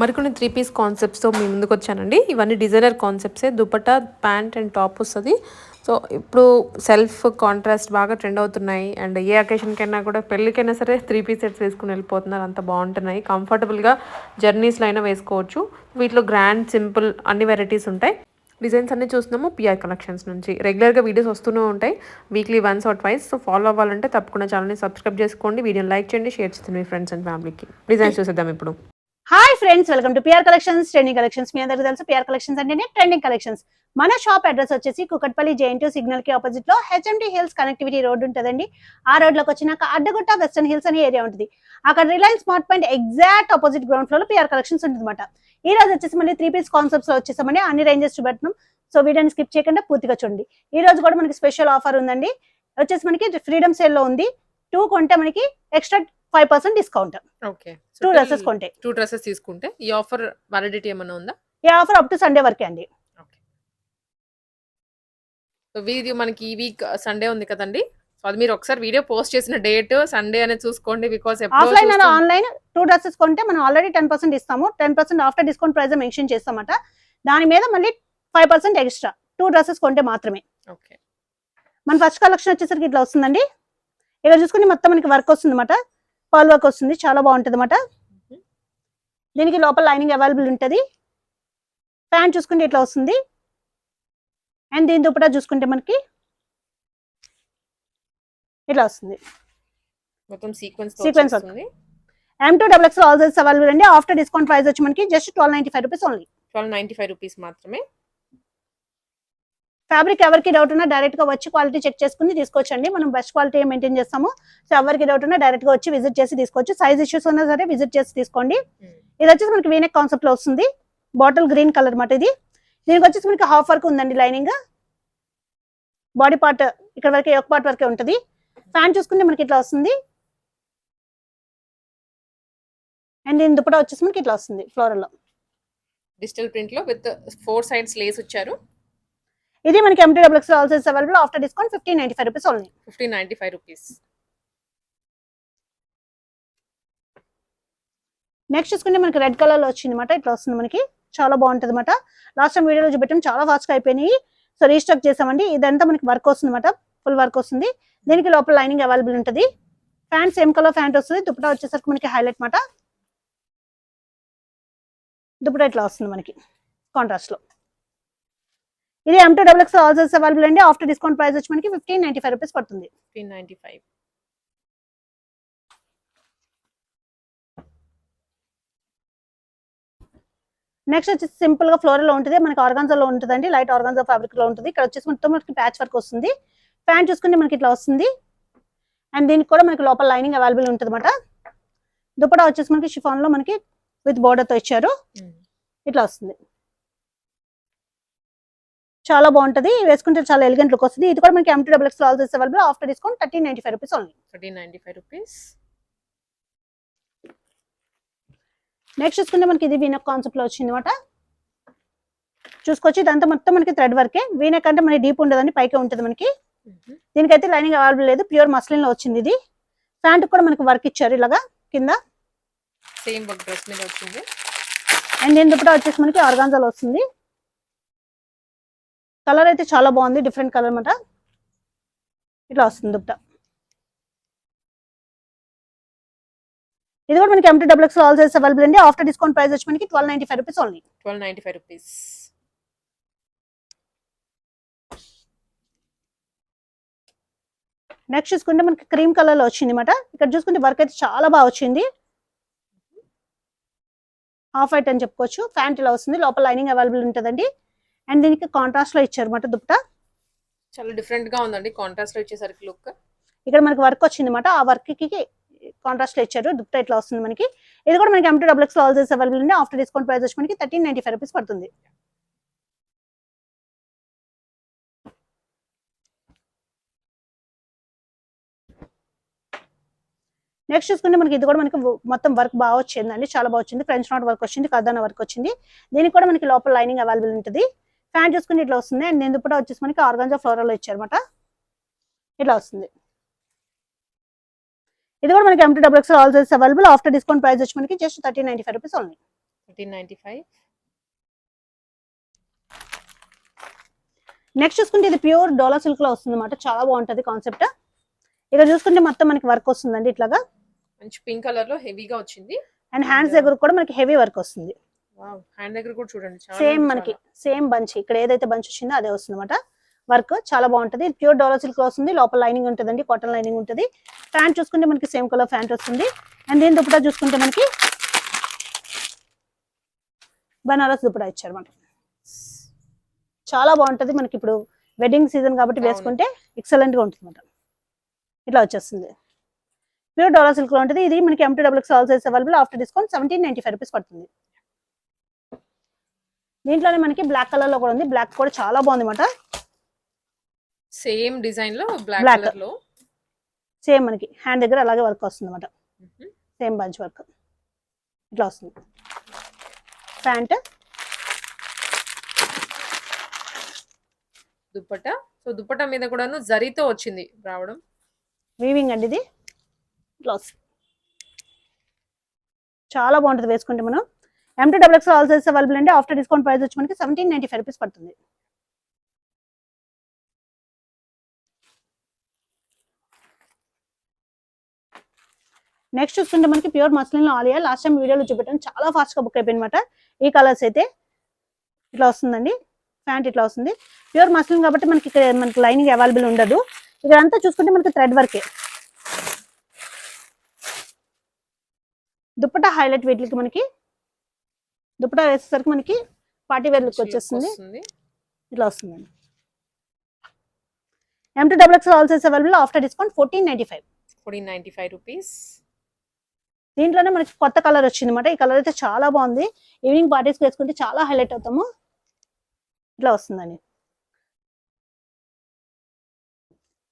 మరికొన్ని three piece కాన్సెప్ట్స్తో మీ ముందుకు వచ్చానండి. ఇవన్నీ డిజైనర్ కాన్సెప్ట్సే దుపట్టా ప్యాంట్ అండ్ టాప్ వస్తుంది. సో ఇప్పుడు సెల్ఫ్ కాంట్రాస్ట్ బాగా ట్రెండ్ అవుతున్నాయి. అండ్ ఏ అకేషన్కైనా కూడా పెళ్ళికైనా సరే త్రీ పీస్ సెట్స్ వేసుకుని వెళ్ళిపోతున్నారు. అంత బాగుంటున్నాయి. కంఫర్టబుల్గా జర్నీస్లో అయినా వేసుకోవచ్చు. వీటిలో గ్రాండ్ సింపుల్ అన్ని వెరైటీస్ ఉంటాయి. డిజైన్స్ అన్ని చూస్తున్నాము పిఆర్ కలెక్షన్స్ నుంచి. రెగ్యులర్గా వీడియోస్ వస్తూనే ఉంటాయి. Weekly once or twice so follow అవ్వాలంటే తప్పకుండా ఛానల్ని సబ్స్క్రైబ్ చేసుకోండి. వీడియోని లైక్ చేయండి. షేర్ చేస్తుంది మీ ఫ్రెండ్స్ అండ్ ఫ్యామిలీకి డిజైన్స్ చూసేద్దాం ఇప్పుడు. Hi friends welcome to PR collections trending collections మీ అందరికీ తెలుసు పిఆర్ కలెక్షన్స్ అంటేనే ట్రెండింగ్ కలెక్షన్స్ మన షాప్ అడ్రస్ వచ్చేసి కుకట్పల్లి జేఎన్టీ సిగ్నల్కి ఆపోజిట్లో హెచ్ఎండి హిల్స్ కనెక్టివిటీ రోడ్ ఉంటుందండి. ఆ రోడ్లోకి వచ్చినాక అడ్డగుట్ట వెస్టర్న్ హిల్స్ అనే ఏరియా ఉంటుంది. అక్కడ Reliance smart point exact opposite ground ఫ్లోర్లో పిఆర్ కలెక్షన్స్ ఉంటుంది ఈ రోజు వచ్చేసి మళ్ళీ త్రీ పీస్ కాన్సెప్ట్స్లో వచ్చేసామండి. అన్ని రేంజెస్ చూపెడుతున్నాం. సో వీడియోని స్కిప్ చేయకుండా పూర్తిగా చూడండి. ఈ రోజు కూడా మనకి స్పెషల్ ఆఫర్ ఉందండి. వచ్చేసి మనకి ఫ్రీడమ్ సేల్లో ఉంది. టూ కొంటే మనకి extra five percent discount okay two dresses కొంటే. టూ డ్రెస్సెస్ తీసుకుంటే ఈ ఆఫర్ వ్యాలిడిటీ ఏమైనా ఉందా? ఈ ఆఫర్ అప్ టు సండే వరకే అండి. వీడియో మనకి ఈ వీక్ సండే ఉంది కదండి. సో అది మీరు ఒకసారి వీడియో పోస్ట్ చేసిన డేట్ సండే అనేది చూసుకోండి because offline and online two dresses కొంటే మనం ఆల్రెడీ టెన్ పర్సెంట్ ఇస్తాము. Ten percent after discount price mention చేస్తామట. దాని మీద మళ్ళీ five percent extra two dresses కొంటే మాత్రమే. ఓకే మన ఫస్ట్ కలెక్షన్ వచ్చేసరికి ఇట్లా వస్తుందండి. ఇక్కడ చూసుకుని మొత్తం మనకి వర్క్ వస్తుంది అనమాట పాల్ వర్క్ వస్తుంది. చాలా బాగుంటుంది అనమాట దీనికి లోపల లైనింగ్ అవైలబుల్ ఉంటుంది. ప్యాంట్ చూసుకుంటే ఇట్లా వస్తుంది. అండ్ దీని దుపటా చూసుకుంటే మనకి ఇట్లా వస్తుంది. మొత్తం సీక్వెన్స్. వస్తుంది. M to double X all size available అండి. ఆఫ్టర్ డిస్కౌంట్ ప్రైస్ వచ్చి మనకి just twelve ninety five rupees only twelve ninety five rupees మాత్రమే. ఫ్యాబ్రిక్ ఎవరికి డౌట్ ఉన్నా డైరెక్ట్గా వచ్చి క్వాలిటీ చెక్ చేసుకుని తీసుకోవచ్చండి. మనం బెస్ట్ క్వాలిటీ మెయింటైన్ చేస్తాము సో ఎవరికి డౌట్ ఉన్నా డైరెక్ట్గా వచ్చి విజిట్ చేసి తీసుకోవచ్చు. సైజ్ ఇష్యూస్ ఉన్నా సరే విజిట్ చేసి తీసుకోండి. ఇది వచ్చేసి మనకి వీనెక్ కాన్సెప్ట్లో వస్తుంది. బాటిల్ గ్రీన్ కలర్ అన్నమాట ఇది. దీనికి వచ్చేసి మనకి హాఫ్ వర్క్ ఉందండి లైనింగ్. బాడీ పార్ట్ ఇక్కడ వరకే ఒక పార్ట్ వరకే ఉంటుంది. ఫ్యాన్ చూసుకుంటే మనకి ఇట్లా వస్తుంది. అండ్ దీని దుపట్టా వచ్చేసి మనకి ఇట్లా వస్తుంది ఫ్లోరల్లో. డిజిటల్ ప్రింట్లో విత్ ఫోర్ సైడ్స్ లేస్ వచ్చారు. ఇది మనకి M to double X all size available after discount fifteen ninety five rupees only fifteen ninety five rupees next చూసుకుంటే మనకి రెడ్ కలర్లో వచ్చింది అనమాట ఇట్లా వస్తుంది మనకి. చాలా బాగుంటుంది అనమాట లాస్ట్ టైం వీడియోలో చూపెట్టాం. చాలా ఫాస్ట్గా అయిపోయినాయి. సో రీస్టాక్ చేసామండి. ఇదంతా మనకి వర్క్ వస్తుంది అనమాట ఫుల్ వర్క్ వస్తుంది. దీనికి లోపల లైనింగ్ అవైలబుల్ ఉంటుంది. ప్యాంట్ సేమ్ కలర్ ప్యాంట్ వస్తుంది. దుపట్టా వచ్చేసరికి మనకి హైలైట్ మాట దుపట్టా ఇట్లా వస్తుంది మనకి. కాంట్రాస్ట్లో. ఇది M to double X available అండి. ఆఫ్టర్ డిస్కౌంట్ ప్రైస్ వచ్చి మనకి ఫిఫ్టీన్ నైన్టీ ఫైవ్ రూపీస్ పడుతుంది నెక్స్ట్ వచ్చేసి సింపుల్గా ఫ్లోరల్లో ఉంటుంది. మనకి ఆర్గాన్జా లో ఉంటుందండి. లైట్ ఆర్గాన్జా ఫ్యాబ్రిక్లో ఉంటుంది. ఇక్కడ వచ్చేసి మొత్తం మనకి ప్యాచ్ వర్క్ వస్తుంది. ప్యాంట్ చూసుకుంటే మనకి ఇట్లా వస్తుంది. అండ్ దీనికి కూడా మనకి లోపల లైనింగ్ అవైలబుల్ ఉంటుంది అనమాట దుపటా వచ్చేసి మనకి షిఫాన్లో మనకి విత్ బోర్డర్తో ఇచ్చారు. ఇట్లా వస్తుంది. చాలా బాగుంటది. వేసుకుంటే చాలా ఎలిగెంట్ లుక్ వస్తుంది. ఇది కూడా మనకి M to double X all available after discount thirteen ninety five rupees only thirteen ninety five rupees next చూసుకుంటే మనకి ఇది వీనక్ కాన్సెప్ట్లో వచ్చింది అనమాట చూసుకోవచ్చు. ఇదంతా మొత్తం మనకి థ్రెడ్ వర్కే వీనక్ అంటే మనకి డీప్ ఉండదండి పైకే ఉంటుంది మనకి. దీనికైతే లైనింగ్ అవైలబుల్ లేదు. ప్యూర్ మస్లిన్లో వచ్చింది ఇది. ప్యాంట్ కూడా మనకి వర్క్ ఇచ్చారు ఇలాగా కింద. సేమ్ వర్క్ డ్రెస్ మీద వచ్చింది. అండ్ దీని దుపట్టా వచ్చేసి మనకి ఆర్గాన్జాలో వస్తుంది. కలర్ అయితే చాలా బాగుంది డిఫరెంట్ కలర్ అనమాట ఇట్లా వస్తుంది దుపట్టా ఇది కూడా మనకి M to double X all size available అండి. ఆఫ్టర్ డిస్కౌంట్ ప్రైస్ వచ్చి మనకి twelve ninety five rupees only twelve ninety five rupees next చూసుకుంటే మనకి క్రీమ్ కలర్లో వచ్చింది అనమాట ఇక్కడ చూసుకుంటే వర్క్ అయితే చాలా బాగా వచ్చింది. హాఫ్ వైట్ అని చెప్పుకోవచ్చు. ప్యాంట్ ఇలా వస్తుంది. లోపల లైనింగ్ అవైలబుల్ ఉంటుందండి. అండ్ దీనికి కాంట్రాస్ట్లో ఇచ్చారు అనమాట దుప్పట చాలా డిఫరెంట్గా ఉందండి కాంట్రాస్ట్లో వచ్చేసరికి లుక్ ఇక్కడ మనకి వర్క్ వచ్చింది అనమాట ఆ వర్క్కి కాంట్రాస్ట్లో ఇచ్చారు. దుప్పట ఇట్లా వస్తుంది మనకి. ఇది కూడా మనకి M to double X all size available అండి. ఆఫ్టర్ డిస్కౌంట్ ప్రైస్ వచ్చి మనకి థర్టీన్ నైన్టీ ఫైవ్ రూపీస్ పడుతుంది. నెక్స్ట్ చూసుకుంటే మనకి ఇది కూడా మనకి మొత్తం వర్క్ బాగా వచ్చిందండి. చాలా బాగా వచ్చింది. ఫ్రెంచ్ నాట్ వర్క్ వచ్చింది. కదాన వర్క్ వచ్చింది. దీనికి కూడా మనకి లోపల లైనింగ్ అవైలబుల్ ఉంటుంది. ప్యాంట్ చూసుకుంటే ఇట్లా వస్తుంది. అండ్ దీని కూడా వచ్చేసి మనకి ఆర్గాన్జా ఫ్లోరల్ ఇచ్చారన్నమాట. ఇట్లా వస్తుంది. ఇది కూడా మనకి M to double X all available after discount price వచ్చి మనకి just thirty ninety five rupees only thirteen five next చూసుకుంటే ఇది ప్యూర్ డోలా సిల్క్లో వస్తుంది అనమాట చాలా బాగుంటది కాన్సెప్ట్ ఇక్కడ చూసుకుంటే మొత్తం మనకి వర్క్ వస్తుందండి ఇట్లాగా. మంచి పింక్ కలర్లో హెవీగా వచ్చింది. అండ్ హ్యాండ్స్ దగ్గర కూడా మనకి హెవీ వర్క్ వస్తుంది. హ్యాండ్ దగ్గర కూడా చూడండి చాలా సేమ్ మనకి. సేమ్ బంచ్ ఇక్కడ ఏదైతే బంచ్ వచ్చిందో అదే వస్తుంది అనమాట వర్క్ చాలా బాగుంటది. ప్యూర్ డోలా సిల్క్ వస్తుంది లోపల లైనింగ్ ఉంటుందండి కాటన్ లైనింగ్ ఉంటుంది. ప్యాంట్ చూసుకుంటే మనకి సేమ్ కలర్ ప్యాంట్ వస్తుంది. అండ్ దీని దుపటా చూసుకుంటే మనకి బనారస్ దుపటా ఇచ్చారు మనకి చాలా బాగుంటది మనకి ఇప్పుడు వెడ్డింగ్ సీజన్ కాబట్టి. వేసుకుంటే ఎక్సలెంట్గా ఉంటుంది అనమాట ఇట్లా వచ్చేస్తుంది. ప్యూర్ డోలా సిల్క్లో ఉంటుంది. ఇది మనకి M to double all size available after discount seventeen ninety five rupees పడుతుంది. దీంట్లోనే మనకి బ్లాక్ కలర్లో కూడా ఉంది. బ్లాక్ కూడా చాలా బాగుంది అనమాట సేమ్ డిజైన్లో బ్లాక్. కలర్లో. సేమ్ మనకి. హ్యాండ్ దగ్గర అలాగే వర్క్ వస్తుంది అనమాట. సేమ్ బంచ్ వర్క్ ఇట్లా వస్తుంది. ప్యాంట్ దుప్పట? సో దుప్పట మీద కూడాను జరీతో వచ్చింది రావడం. వీవింగ్ అండి ఇది. ఇట్లా వస్తుంది చాలా బాగుంటుంది వేసుకుంటే మనం. M to double X all size available అండి. ఆఫ్టర్ డిస్కౌంట్ ప్రైస్ వచ్చి మనకి సెవెంటీన్ నైన్టీ ఫైవ్ రూపీస్ పడుతుంది. నెక్స్ట్ చూసుకుంటే మనకి pure muslin Alia. Last time వీడియోలో చూపెట్టాను. చాలా ఫాస్ట్గా బుక్ అయిపోయింది ఈ కలర్స్ అయితే ఇట్లా వస్తుందండి. ప్యాంట్ ఇట్లా వస్తుంది. ప్యూర్ మస్లిన్ కాబట్టి మనకి ఇక్కడ మనకి లైనింగ్ అవైలబుల్ ఉండదు. ఇక్కడ అంతా చూసుకుంటే మనకి థ్రెడ్ వర్కే దుప్పట హైలైట్ వీటికి మనకి దుప్పటా వేసేసరికి మనకి పార్టీ వేర్ లుక్ వచ్చేస్తుంది. వస్తుంది. ఇట్లా వస్తుందండి. M to double X all size available after discount fourteen ninety five fourteen ninety five rupees దీంట్లోనే మనకి కొత్త కలర్ వచ్చింది అనమాట ఈ కలర్ అయితే చాలా బాగుంది. ఈవినింగ్ పార్టీస్కి వేసుకుంటే చాలా హైలైట్ అవుతాము. ఇట్లా వస్తుందండి.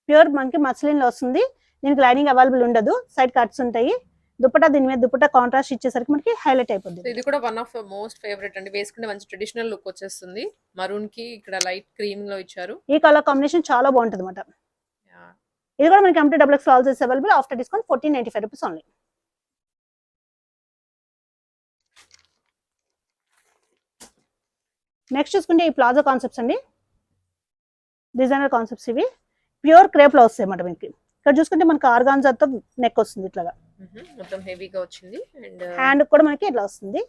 ప్యూర్ మనకి మస్లిన్లో వస్తుంది. దీనికి లైనింగ్ అవైలబుల్ ఉండదు. సైడ్ కట్స్ ఉంటాయి. దుప్పటా దీని మీద దుప్పటా కాంట్రాస్ట్ ఇచ్చేసరికి మనకి హైలైట్ సో అయిపోద్ది ఇది. కూడా వన్ ఆఫ్ మోస్ట్ ఫేవరెట్ అండి. వేసుకుంటే మంచి ట్రెడిషనల్ లుక్ వచ్చేస్తుంది. మరూన్కి ఇక్కడ లైట్ క్రీమ్లో ఇచ్చారు. ఈ కలర్ కాంబినేషన్ చాలా బాగుంటుంది అనమాట. ఇది కూడా మనకి M to double X size available after discount fourteen ninety five rupees only next చూసుకుంటే ఈ ప్లాజో కాన్సెప్ట్స్ అండి. డిజైనర్ కాన్సెప్ట్స్ ఇవి. ప్యూర్ క్రేప్లో వస్తాయి అన్నమాట మీకు ఇక్కడ చూసుకుంటే మనకి ఆర్గాన్జాతో నెక్ వస్తుంది ఇట్లాగా. మొత్తం హెవీగా వచ్చింది. అండ్ హ్యాండ్ కూడా మనకి ఇట్లా వస్తుంది.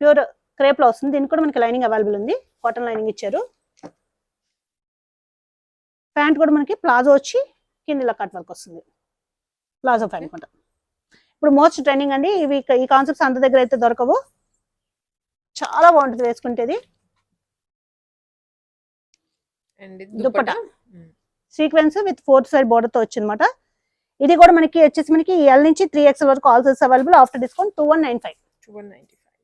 ప్యూర్ క్రేప్లో వస్తుంది. దీనికి కూడా మనకి లైనింగ్ అవైలబుల్ ఉంది. కాటన్ లైనింగ్ ఇచ్చారు. ప్యాంట్ కూడా మనకి ప్లాజో వచ్చి కింద ఇలా కట్ వర్క్ వస్తుంది. ప్లాజో ప్యాంట్ అనమాట. ఇప్పుడు మోస్ట్ ట్రెండింగ్ అండి. ఇవి ఈ కాన్సెప్ట్స్ అంత దగ్గర అయితే దొరకవు. చాలా బాగుంటుంది వేసుకుంటేది. Dupatta sequence with fourth side బోర్డర్తో వచ్చిందన్నమాట. ఇది కూడా మనకి వచ్చేసి మనకి ఎల్ నుంచి త్రీ ఎక్స్ఎల్ వరకు all size available after discount two one nine five two one ninety five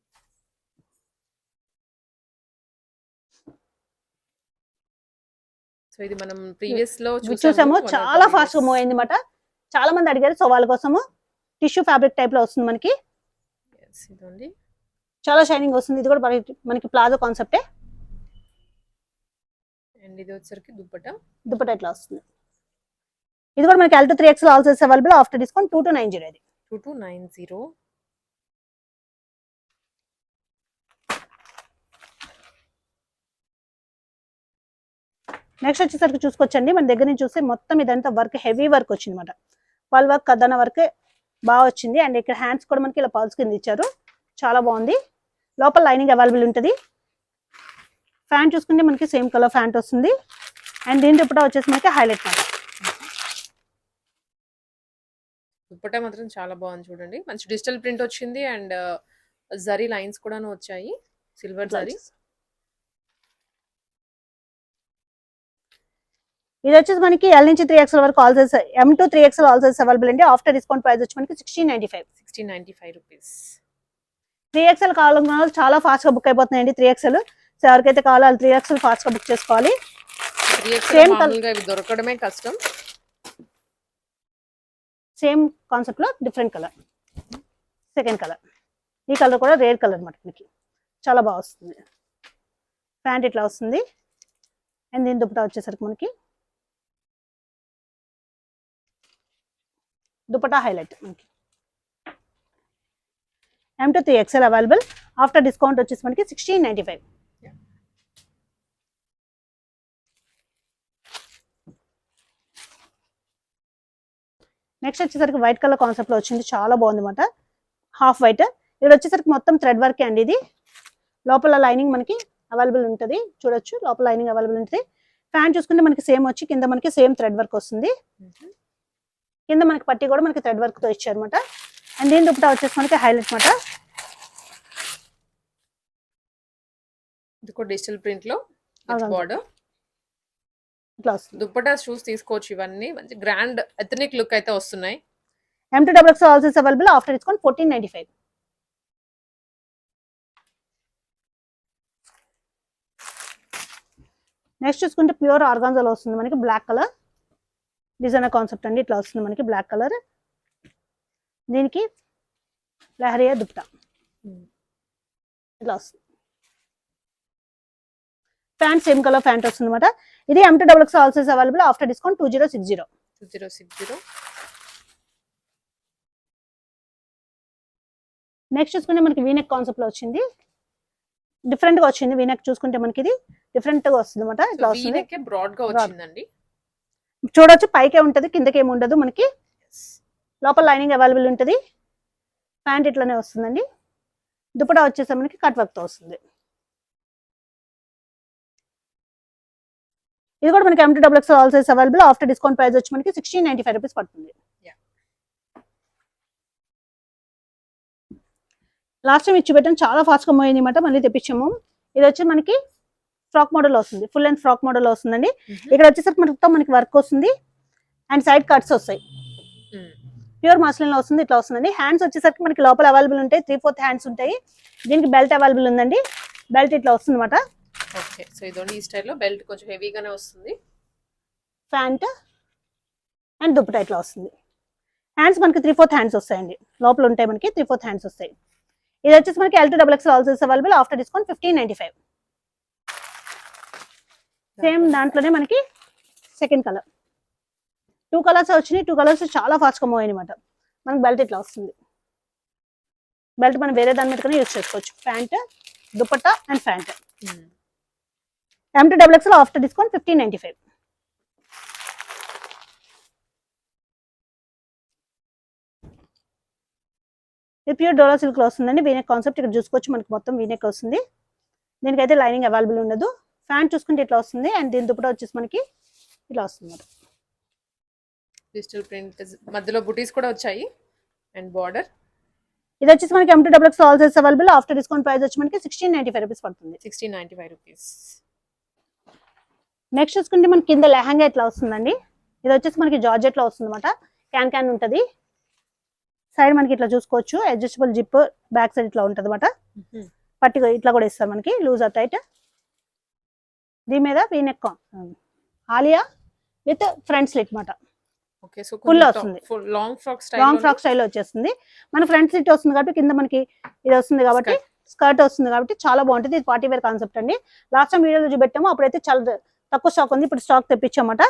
so ఇది మనం ప్రీవియస్లో చూసాము చాలా ఫాస్ట్గా. మూవ్ అయింది అనమాట చాలా మంది అడిగారు సో వాళ్ళ కోసము టిష్యూ ఫ్యాబ్రిక్ టైప్లో వస్తుంది మనకి. చాలా షైనింగ్ వస్తుంది. ఇది కూడా మనకి- మనకి ప్లాజో కాన్సెప్టే అండ్ ఇది వచ్చరికి దుప్పట? దుప్పట ఇట్లా వస్తుంది. ఇది కూడా మనకి L to three XL all size available after discount two two nine zero ఇది two two nine zero next వచ్చేసరికి చూసుకోవచ్చండి. మన దగ్గర నుంచి చూస్తే మొత్తం ఇదంతా వర్క్ హెవీ వర్క్ వచ్చింది అనమాట పల్ వర్క్ కదన వర్క్ బాగా వచ్చింది. అండ్ ఇక్కడ హ్యాండ్స్ కూడా మనకి ఇలా పల్స్ కింద ఇచ్చారు. చాలా బాగుంది. లోపల లైనింగ్ అవైలబుల్ ఉంటుంది. ఫ్యాంట్ చూసుకుంటే మనకి సేమ్ కలర్ ఫ్యాంట్ వస్తుంది. అండ్ దీని దుప్పటా వచ్చేసి మనకి హైలైట్ మాట. దుప్పట మాత్రం చాలా బాగుంది చూడండి. మంచి డిజిటల్ ప్రింట్ వచ్చింది అండ్ జరీ లైన్స్ కూడాను వచ్చాయి. సిల్వర్ జరీ. ఇది వచ్చేసి మనకి ఎల్ నుంచి త్రీ ఎక్స్ఎల్ వరకు all size M to three XL all size available అండి. ఆఫ్టర్ డిస్కౌంట్ ప్రైస్ వచ్చి మనకి sixteen ninety five sixteen ninety five rupees three XL కావాలనుకున్న చాలా ఫాస్ట్గా బుక్ అయిపోతున్నాయండి త్రీ ఎక్స్ఎల్ సో ఎవరికైతే కావాలో వాళ్ళు త్రీ ఎక్స్ఎల్ ఫాస్ట్గా బుక్ చేసుకోవాలి. దొరకడమే కష్టం. సేమ్ కాన్సెప్ట్లో డిఫరెంట్ కలర్ సెకండ్ కలర్ ఈ కలర్ కూడా రేర్ కలర్ అనమాట మనకి. చాలా బాగా వస్తుంది. ప్యాంట్ ఇట్లా వస్తుంది. అండ్ దీని దుపటా వచ్చేసరికి మనకి దుపటా హైలైట్ మనకి. M to three XL available after discount వచ్చేసి మనకి సిక్స్టీన్ నైంటీ ఫైవ్ నెక్స్ట్ వచ్చేసరికి వైట్ కలర్ కాన్సెప్ట్లో వచ్చింది. చాలా బాగుంది అనమాట హాఫ్ వైట్ ఇక్కడ వచ్చేసరికి మొత్తం థ్రెడ్ వర్క్ అండి ఇది. లోపల లైనింగ్ మనకి అవైలబుల్ ఉంటుంది. చూడొచ్చు. లోపల లైనింగ్ అవైలబుల్ ఉంటుంది. ఫ్యాన్ చూసుకుంటే మనకి సేమ్ వచ్చి కింద మనకి సేమ్ థ్రెడ్ వర్క్ వస్తుంది. కింద మనకి పట్టి కూడా మనకి థ్రెడ్ వర్క్తో ఇచ్చారు అనమాట అండ్ దీని దుప్పటా వచ్చేసి మనకి హైలైట్ అనమాట డిజిటల్ ప్రింట్లో. బార్డర్ వస్తుంది దుప్పటా షూస్ తీసుకోవచ్చు ఇవన్నీ. మంచి గ్రాండ్ ఎథనిక్ లుక్ అయితే వస్తున్నాయి. M to double X also available after discount fourteen ninety five next చూసుకుంటే ప్యూర్ ఆర్గాన్జాలో వస్తుంది మనకి బ్లాక్ కలర్ డిజైనర్ కాన్సెప్ట్ అండి. ఇట్లా వస్తుంది మనకి బ్లాక్ కలర్ దీనికి లహరియా దుప్టా ఇట్లా వస్తుంది. ప్యాంట్ సేమ్ కలర్ ప్యాంట్ వస్తుంది అనమాట ఇది M to double X available after discount two zero six zero two zero six zero next చూసుకుంటే మనకి వీనెక్ కాన్సెప్ట్లో వచ్చింది. డిఫరెంట్గా వచ్చింది వీనెక్ చూసుకుంటే మనకి ఇది డిఫరెంట్గా వస్తుంది అనమాట ఇట్లా వస్తుంది బ్రాడ్గా వచ్చిందండి. చూడొచ్చు పైకే ఉంటది కిందకి ఏమి ఉండదు మనకి. లోపల లైనింగ్ అవైలబుల్ ఉంటుంది. ప్యాంట్ ఇట్లానే వస్తుందండి. దుపటా వచ్చేసి మనకి కట్ వర్క్తో వస్తుంది. ఇది కూడా మనకి M to double X all size available after discount price వచ్చి మనకి సిక్స్టీన్ నైన్టీ ఫైవ్ రూపీస్ పడుతుంది. లాస్ట్ టైం ఇచ్చి పెట్టాం చాలా ఫాస్ట్గా పోయింది అనమాట మళ్ళీ తెప్పించాము. ఇది వచ్చి మనకి ఫ్రాక్ మోడల్ వస్తుంది. ఫుల్ లెంత్ ఫ్రాక్ మోడల్ వస్తుందండి. ఇక్కడ వచ్చేసరికి మొత్తం మనకి వర్క్ వస్తుంది. అండ్ సైడ్ కట్స్ వస్తాయి. ప్యూర్ మస్లిన్లో వస్తుంది ఇట్లా వస్తుందండి. హ్యాండ్స్ వచ్చేసరికి మనకి లోపల అవైలబుల్ ఉంటాయి. త్రీ ఫోర్త్ హ్యాండ్స్ ఉంటాయి. దీనికి బెల్ట్ అవైలబుల్ ఉందండి. బెల్ట్ ఇట్లా వస్తుంది అనమాట ఓకే సో ఇదోండి ఈ స్టైల్లో. బెల్ట్ కొంచెం హెవీగానే వస్తుంది. ప్యాంట్ అండ్ దుప్పటా ఇట్లా వస్తుంది. హ్యాండ్స్ మనకి త్రీ ఫోర్త్ హ్యాండ్స్ వస్తాయండి. లోపల ఉంటాయి మనకి త్రీ ఫోర్త్ హ్యాండ్స్ వస్తాయి. ఇది వచ్చేసి మనకి L to double X also available after discount fifteen ninety five same దాంట్లోనే మనకి సెకండ్ కలర్ టూ కలర్స్ వచ్చినాయి. టూ కలర్స్ చాలా ఫాస్ట్గా మూవ్ అనమాట మనకి బెల్ట్ ఇట్లా వస్తుంది. బెల్ట్ మనం వేరే దాని మీద యూజ్ చేసుకోవచ్చు. Pant dupatta and pant M to double X after discount fifteen ninety five ఇది ప్యూర్ డోలా సిల్క్లో వస్తుందండి. వీనెక్ కాన్సెప్ట్ ఇక్కడ చూసుకోవచ్చు. మనకి మొత్తం వీనెక్ వస్తుంది. దీనికైతే లైనింగ్ అవైలబుల్ ఉండదు. ఫ్యాంట్ చూసుకుంటే ఇట్లా వస్తుంది. అండ్ దీని దుప్పటా వచ్చేసి మనకి ఇట్లా వస్తుంది. డిజిటల్ ప్రింట్ మధ్యలో బుటీస్ కూడా వచ్చాయి. అండ్ బార్డర్ ఇది వచ్చేసి మనకి M to double X all size available after discount price వచ్చి మనకి సిక్స్టీన్ నైన్టీ ఫైవ్ రూపీస్ పడుతుంది. Sixteen ninety five rupees next చూసుకుంటే మనకి కింద లెహంగా ఇట్లా వస్తుందండి? ఇది వచ్చేసి మనకి జార్జెట్లో వస్తుంది అనమాట క్యాన్ క్యాన్ ఉంటుంది. సైడ్ మనకి ఇట్లా చూసుకోవచ్చు. అడ్జస్టబుల్ జిప్ బ్యాక్ సైడ్ ఇట్లా ఉంటుంది అనమాట పట్టి ఇట్లా కూడా ఇస్తారు మనకి. లూజ్ ఆ టైట్ దీని మీద V neck Alia with front slit మాట ఓకే సో Full వస్తుంది. Full long frock long style frock style వచ్చేస్తుంది. మన ఫ్రంట్ స్లిట్ వస్తుంది కాబట్టి కింద మనకి ఇది వస్తుంది కాబట్టి స్కర్ట్ వస్తుంది కాబట్టి చాలా బాగుంటుంది. ఇది పార్టీ వేర్ కాన్సెప్ట్ అండి. లాస్ట్ టైం వీడియోలో చూపెట్టాము. అప్పుడైతే చాలా తక్కువ స్టాక్ ఉంది. ఇప్పుడు stock తెప్పించామట.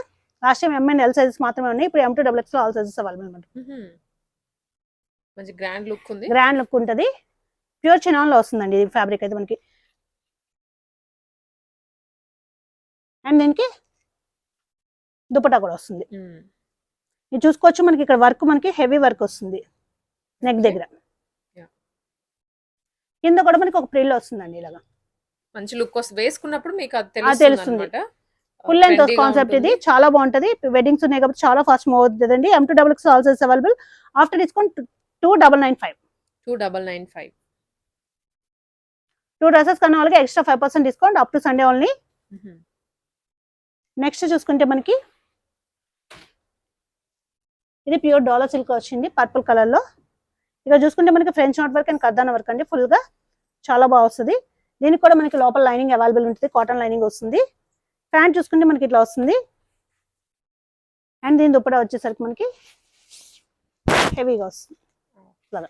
Last time M and L sizes మాత్రమే ఉన్నాయి. ఇప్పుడు M to double X all sizes available అనమాట మంచి గ్రాండ్ లుక్ ఉంది. గ్రాండ్ లుక్ ఉంటుంది. ప్యూర్ చినాన్లో వస్తుందండి ఇది ఫ్యాబ్రిక్ అయితే మనకి. అండ్ దీనికి దుపట్టా కూడా వస్తుంది. ఇది చూసుకోవచ్చు. మనకి ఇక్కడ వర్క్ మనకి హెవీ వర్క్ వస్తుంది. నెక్ దగ్గర. కింద కూడా మనకి ఒక ప్రిల్ వస్తుందండి ఇలాగా. మంచి లుక్ వస్తుంది వేసుకున్నప్పుడు మీకు అది తెలుస్తుంది. ఫుల్ లెంత్ కాన్సెప్ట్ ఇది. చాలా బాగుంటది. వెడ్డింగ్స్ ఉన్నాయి కాబట్టి చాలా ఫాస్ట్ మూవ్ అవుతుందండి. M to double X also available after discount two double nine five two double nine five two dresses కన్నా వాళ్ళకి extra five percent discount up to Sunday only next చూసుకుంటే మనకి ఇది ప్యూర్ డాలర్ సిల్క్ వచ్చింది purple కలర్లో. ఇక్కడ చూసుకుంటే మనకి ఫ్రెంచ్ నాట్ వర్క్ అండ్ కర్దాన వర్క్ అండి ఫుల్గా. చాలా బాగా వస్తుంది. దీనికి కూడా మనకి లోపల లైనింగ్ అవైలబుల్ ఉంటుంది కాటన్ లైనింగ్ వస్తుంది. ప్యాంట్ చూసుకుంటే మనకి ఇట్లా వస్తుంది. అండ్ దీని దుప్పట వచ్చేసరికి మనకి హెవీగా వస్తుంది. ఇలాగా.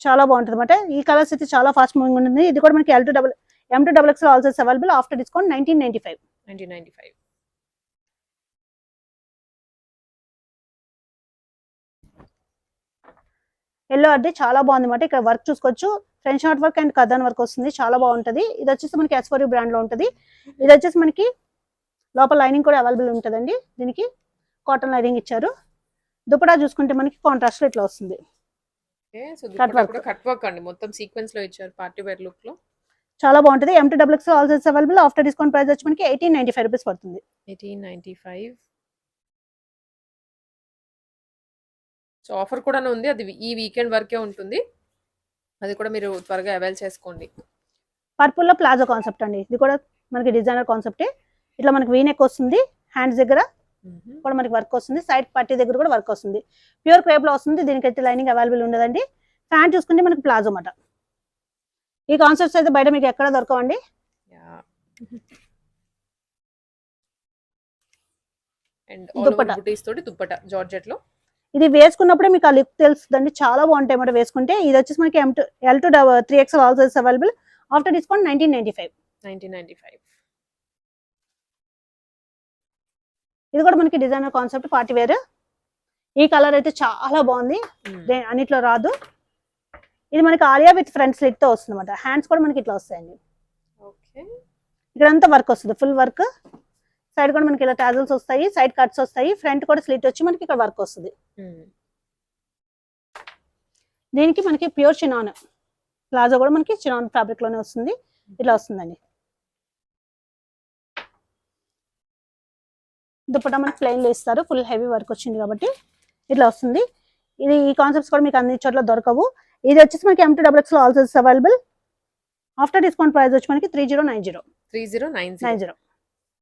చాలా బాగుంటుంది అనమాట ఈ కలర్స్ అయితే చాలా ఫాస్ట్ మూవింగ్ ఉంటుంది ఇది కూడా మనకి L to double M to double X also available after discount nineteen ninety five nineteen ninety five yellow అది చాలా బాగుంది అనమాట ఇక్కడ వర్క్ చూసుకోవచ్చు. French knot work and కదన్ work వస్తుంది. చాలా బాగుంటది. ఇది వచ్చేసి మనకి ఎస్ఫోరీ బ్రాండ్లో ఉంటుంది. ఇది వచ్చేసి మనకి లోపల లైనింగ్ కూడా అవైలబుల్ ఉంటుందండి. దీనికి కాటన్ లైనింగ్ ఇచ్చారు. దుపటా చూసుకుంటే మనకి కాంట్రాస్ట్ ఇట్లా వస్తుంది. So Cut work. కూడా కట్ వర్క్ అండి. మొత్తం సీక్వెన్స్లో ఇచ్చారు పార్టీ వేర్ లుక్లో. చాలా బాగుంటుంది. M to double X all size available after discount price వచ్చి మనకి ఎయిటీన్ నైన్టీ ఫైవ్ రూపీస్ పడుతుంది. Eighteen ninety five so offer కూడా ఉంది. అది ఈ వీకెండ్ వరకే ఉంటుంది. అది కూడా మీరు త్వరగా అవైల్ చేసుకోండి. పర్పుల్లో ప్లాజో కాన్సెప్ట్ అండి. ఇది కూడా మనకి డిజైనర్ కాన్సెప్టే. ఇట్లా మనకి వీనెక్ వస్తుంది. హ్యాండ్స్ దగ్గర కూడా మనకి వర్క్ వస్తుంది. సైడ్ పట్టీ దగ్గర కూడా వర్క్ వస్తుంది. ప్యూర్ క్రేప్లో వస్తుంది. దీనికైతే లైనింగ్ అవైలబుల్ ఉండదండి. ప్యాంట్ చూసుకుంటే మనకి ప్లాజో మాట ఈ కాన్సెప్ట్స్ అయితే బయట మీకు ఎక్కడ దొరకవండి? అండ్ దుప్పట. బుటీస్ తోటి దుప్పట జార్జెట్లో ఇది వేసుకున్నప్పుడే మీకు ఆ లుక్ తెలుస్తుందండి. చాలా బాగుంటాయి అన్నమాట వేసుకుంటే. ఇది వచ్చేసి మనకి M to L to three X all size available after discount nineteen ninety five nineteen ninety five ఇది కూడా మనకి డిజైనర్ కాన్సెప్ట్ పార్టీ వేర్ ఈ కలర్ అయితే చాలా బాగుంది. దే- అన్నిట్లో రాదు. ఇది మనకి ఆలియా విత్ ఫ్రంట్ స్లిట్తో వస్తుంది అనమాట హ్యాండ్స్ కూడా మనకి ఇట్లా వస్తాయండి. ఓకే. ఇక్కడ అంతా వర్క్ వస్తుంది. ఫుల్ వర్క్ సైడ్ కూడా మనకి ఇలా టాజల్స్ వస్తాయి. సైడ్ కట్స్ వస్తాయి. ఫ్రంట్ కూడా స్లిట్ వచ్చి మనకి ఇక్కడ వర్క్ వస్తుంది. దీనికి మనకి ప్యూర్ చినాన్. ప్లాజో కూడా మనకి చినాన్ ఫ్యాబ్రిక్లోనే వస్తుంది. ఇట్లా వస్తుందండి. దుప్పటా మనకి ప్లెయిన్లో ఇస్తారు. ఫుల్ హెవీ వర్క్ వచ్చింది కాబట్టి ఇట్లా వస్తుంది. ఇది ఈ కాన్సెప్ట్స్ కూడా మీకు అన్ని చోట్ల దొరకవు. ఇది వచ్చేసి మనకి M to double X also available after discount price వచ్చి మనకి three zero nine zero three zero nine nine zero